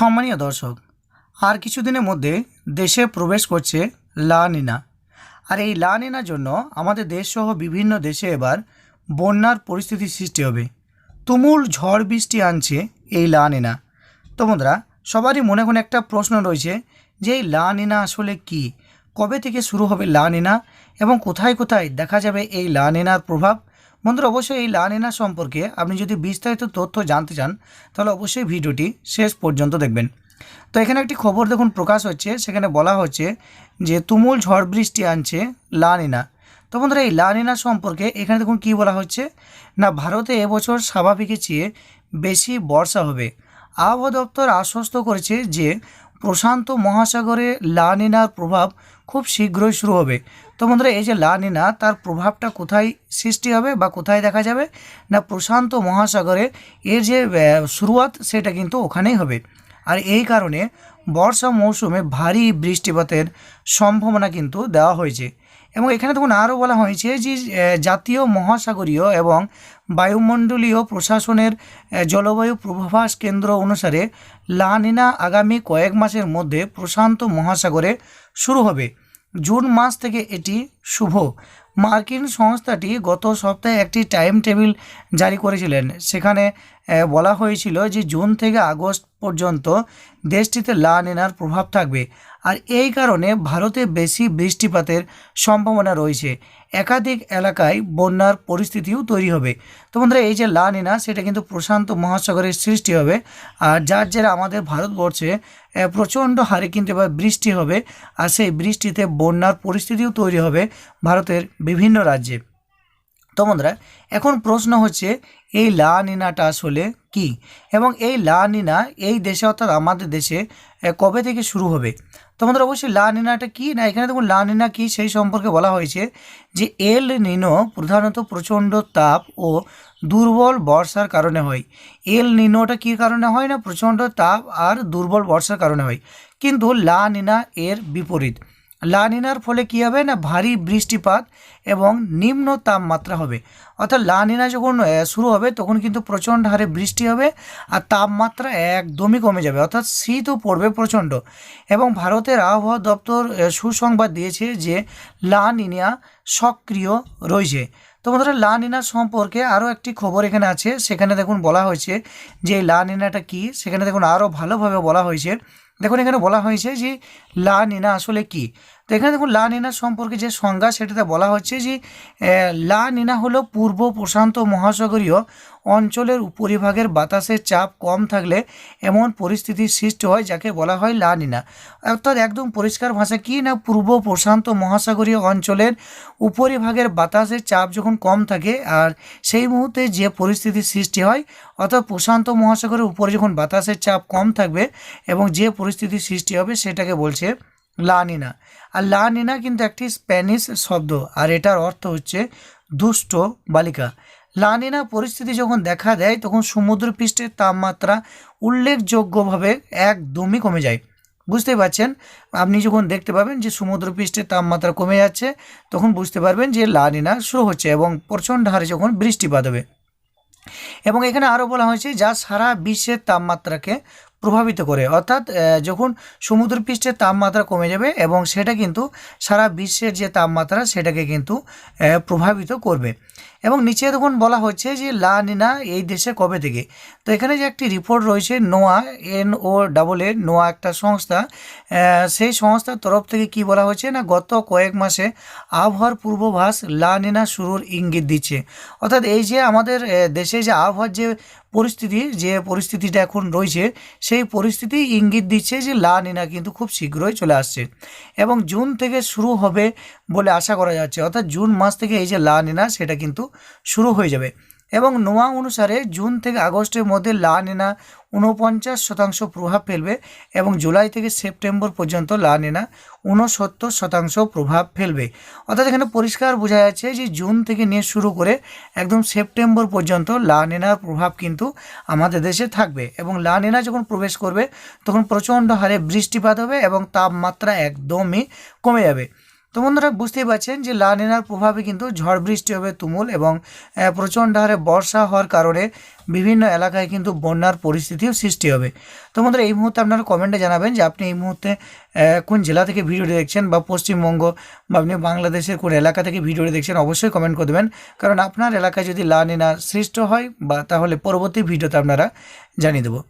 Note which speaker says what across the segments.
Speaker 1: সম্মানীয় দর্শক, আর কিছুদিনের মধ্যে দেশে প্রবেশ করছে লা নিনা। আর এই লা নিনার জন্য আমাদের দেশসহ বিভিন্ন দেশে এবার বন্যার পরিস্থিতি সৃষ্টি হবে। তুমুল ঝড় বৃষ্টি আনছে এই লা নিনা। তো বন্ধুরা, সবারই মনে মনে একটা প্রশ্ন রয়েছে যে এই লা নিনা আসলে কি? কবে থেকে শুরু হবে লা নিনা এবং কোথায় কোথায় দেখা যাবে এই লা নিনার প্রভাব? বন্ধুরা, অবশ্যই এই লা নিনা সম্পর্কে আপনি যদি বিস্তারিত তথ্য জানতে চান, তাহলে অবশ্যই ভিডিওটি শেষ পর্যন্ত দেখবেন। তো এখানে একটি খবর দেখুন, প্রকাশ হচ্ছে। সেখানে বলা হচ্ছে যে, তুমুল ঝড় বৃষ্টি আনছে লা নিনা তো বন্ধুরা, এই লা নিনা সম্পর্কে এখানে দেখুন কি বলা হচ্ছে? না, ভারতে এবছর স্বাভাবিকের চেয়ে বেশি বর্ষা হবে। আবহাওয়া দপ্তর আশ্বস্ত করেছে যে প্রশান্ত মহাসাগরে লা নিনার প্রভাব খুব শীঘ্রই শুরু হবে। তো বন্ধুরা, এই যে লা নিনা, তার প্রভাবটা কোথায় সৃষ্টি হবে বা কোথায় দেখা যাবে? না, প্রশান্ত মহাসাগরে এর যে শুরুয়াত, সেটা কিন্তু ওখানেই হবে। আর এই কারণে বর্ষা মৌসুমে ভারী বৃষ্টিপাতের সম্ভাবনা কিন্তু দেওয়া হয়েছে। এবং এখানে দেখুন আরও বলা হয়েছে যে জাতীয় মহাসাগরীয় এবং বায়ুমণ্ডলীয় প্রশাসনের জলবায়ু পূর্বাভাস কেন্দ্র অনুসারে লানিনা আগামী কয়েক মাসের মধ্যে প্রশান্ত মহাসাগরে শুরু হবে। জুন মাস থেকে এটি শুভ। মার্কিন সংস্থাটি গত সপ্তাহে একটি টাইম টেবিল জারি করেছিলেন। সেখানে বলা হয়েছিল যে জুন থেকে আগস্ট পর্যন্ত দেশটিতে লা নিনার প্রভাব থাকবে। আর এই কারণে ভারতে বেশি বৃষ্টিপাতের সম্ভাবনা রয়েছে। একাধিক এলাকায় বন্যার পরিস্থিতিও তৈরি হবে। তো বন্ধুরা, এই যে লা নিনা, সেটা কিন্তু প্রশান্ত মহাসাগরের সৃষ্টি হবে। আর যার জেরে আমাদের ভারতবর্ষে প্রচণ্ড হারে কিন্তু এবার বৃষ্টি হবে। আর সেই বৃষ্টিতে বন্যার পরিস্থিতিও তৈরি হবে ভারতের বিভিন্ন রাজ্যে। তো বন্ধুরা, এখন প্রশ্ন হচ্ছে, এই লা নিনাটা আসলে কি? এবং এই লা নিনা এই দেশে অর্থাৎ আমাদের দেশে কবে থেকে শুরু হবে? তো বন্ধুরা, অবশ্যই লা নিনাটা কি? না, এখানে দেখুন, লা নিনা কি সেই সম্পর্কে বলা হয়েছে যে, এল নিনো প্রধানত প্রচণ্ড তাপ ও দুর্বল বর্ষার কারণে হয়। এল নিনোটা কী কারণে হয় না? প্রচণ্ড তাপ আর দুর্বল বর্ষার কারণে হয়। কিন্তু লা নিনা এর বিপরীত। লা নিনার ফলে কী হবে না ভারী বৃষ্টিপাত এবং নিম্ন তাপমাত্রা হবে। অর্থাৎ লা নিনা যখন শুরু হবে, তখন কিন্তু প্রচণ্ড হারে বৃষ্টি হবে আর তাপমাত্রা একদমই কমে যাবে। অর্থাৎ শীতও পড়বে প্রচণ্ড। এবং ভারতের আবহাওয়া দপ্তর সুসংবাদ দিয়েছে যে লা নিনা সক্রিয় রয়েছে। তো বন্ধুরা লা নিনা সম্পর্কে আরও একটি খবর এখানে আছে। সেখানে দেখুন বলা হয়েছে যে লা নিনাটা কী? সেখানে দেখুন আরও ভালোভাবে বলা হয়েছে। দেখুন, এখানে বলা হয়েছে যে লা নিনা আসলে কি? তো এখানে দেখুন, লা নিনা সম্পর্কে যে সংজ্ঞা, সেটাতে বলা হচ্ছে যে লা নিনা হলো পূর্ব প্রশান্ত মহাসাগরীয় অঞ্চলের উপরিভাগের বাতাসের চাপ কম থাকলে এমন পরিস্থিতির সৃষ্টি হয়, যাকে বলা হয় লা নিনা। অর্থাৎ একদম পরিষ্কার ভাষা কি না পূর্ব প্রশান্ত মহাসাগরীয় অঞ্চলের উপরিভাগের বাতাসের চাপ যখন কম থাকে, আর সেই মুহূর্তে যে পরিস্থিতির সৃষ্টি হয়, অর্থাৎ প্রশান্ত মহাসাগরের উপরে যখন বাতাসের চাপ কম থাকবে, এবং যে পরিস্থিতির সৃষ্টি হবে সেটাকে বলছে লা নিনা। আর লা নিনা কিন্তু একটি স্প্যানিশ শব্দ, আর এটার অর্থ হচ্ছে দুষ্ট বালিকা। লা নিনা পরিস্থিতি যখন দেখা দেয়, তখন সমুদ্রপৃষ্ঠের তাপমাত্রা উল্লেখযোগ্যভাবে একদমই কমে যায়। বুঝতে পারছেন? আপনি যখন দেখতে পাবেন যে সমুদ্রপৃষ্ঠের তাপমাত্রা কমে যাচ্ছে, তখন বুঝতে পারবেন যে লা নিনা শুরু হচ্ছে এবং প্রচণ্ড হারে যখন বৃষ্টিপাত হবে। এবং এখানে আরও বলা হয়েছে, যা সারা বিশ্বের তাপমাত্রাকে প্রভাবিত করে। অর্থাৎ যখন সমুদ্রপৃষ্ঠের তাপমাত্রা কমে যাবে এবং সেটা কিন্তু সারা বিশ্বের যে তাপমাত্রা সেটাকে কিন্তু প্রভাবিত করবে। এবং নিচে দেখুন বলা হচ্ছে যে লা নিনা এই দেশে কবে থেকে? তো এখানে যে একটি রিপোর্ট রয়েছে, নোয়া, এন ও ডাবল এ নোয়া একটা সংস্থা সেই সংস্থার তরফ থেকে কি বলা হয়েছে না গত কয়েক মাসে আবহাওয়ার পূর্বাভাস লা নিনা শুরুর ইঙ্গিত দিচ্ছে। অর্থাৎ এই যে আমাদের দেশে যে আবহাওয়ার যে পরিস্থিতি, যে পরিস্থিতিটা এখন রয়েছে, সেই পরিস্থিতি ইঙ্গিত দিচ্ছে যে লা নিনা কিন্তু খুব শীঘ্রই চলে আসছে এবং জুন থেকে শুরু হবে বলে আশা করা যাচ্ছে। অর্থাৎ জুন মাস থেকে এই যে লা নিনা, সেটা কিন্তু শুরু হয়ে যাবে। এবং নোয়া অনুসারে জুন থেকে আগস্টের মধ্যে লা নেনা ঊনপঞ্চাশ শতাংশ প্রভাব ফেলবে এবং জুলাই থেকে সেপ্টেম্বর পর্যন্ত লা নেনা ঊনসত্তর শতাংশ প্রভাব ফেলবে। অর্থাৎ এখানে পরিষ্কার বোঝা যাচ্ছে যে জুন থেকে নিয়ে শুরু করে একদম সেপ্টেম্বর পর্যন্ত লা নেনার প্রভাব কিন্তু আমাদের দেশে থাকবে এবং লা নেনা যখন প্রবেশ করবে, তখন প্রচণ্ড হারে বৃষ্টিপাত হবে এবং তাপমাত্রা একদমই কমে যাবে। তো বন্ধুরা, বুঝতেই পারছেন যে লা নিনার প্রভাবে কিন্তু ঝড় বৃষ্টি হবে তুমুল এবং প্রচণ্ড হারে বর্ষা হওয়ার কারণে বিভিন্ন এলাকায় কিন্তু বন্যার পরিস্থিতিও সৃষ্টি হবে। তো বন্ধুরা, এই মুহূর্তে আপনারা কমেন্টে জানাবেন যে আপনি এই মুহূর্তে কোন জেলা থেকে ভিডিওটি দেখছেন বা পশ্চিমবঙ্গ বা আপনি বাংলাদেশের কোন এলাকা থেকে ভিডিওটি দেখছেন অবশ্যই কমেন্ট করে দেবেন। কারণ আপনার এলাকায় যদি লা নিনা সৃষ্ট হয় বা তাহলে পরবর্তী ভিডিওতে আপনারা জানিয়ে দেবো।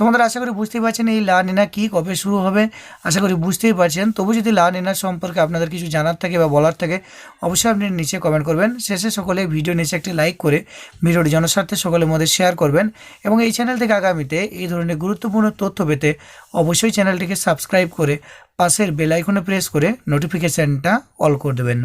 Speaker 1: তোমাদের আশা করি বুঝতেই পারছেন এই লা নিনা কী কবে শুরু হবে। আশা করি বুঝতেই পারছেন। তবু যদি লা নিনার সম্পর্কে আপনাদের কিছু জানার থাকে বা বলার থাকে, অবশ্যই আপনি নিচে কমেন্ট করবেন। শেষে সকলে ভিডিও নিচে একটি লাইক করে ভিডিওটি জনস্বার্থে সকলের মধ্যে শেয়ার করবেন এবং এই চ্যানেল থেকে আগামীতে এই ধরনের গুরুত্বপূর্ণ তথ্য পেতে অবশ্যই চ্যানেলটিকে সাবস্ক্রাইব করে পাশের বেল আইকনে প্রেস করে নোটিফিকেশানটা অল করে দেবেন।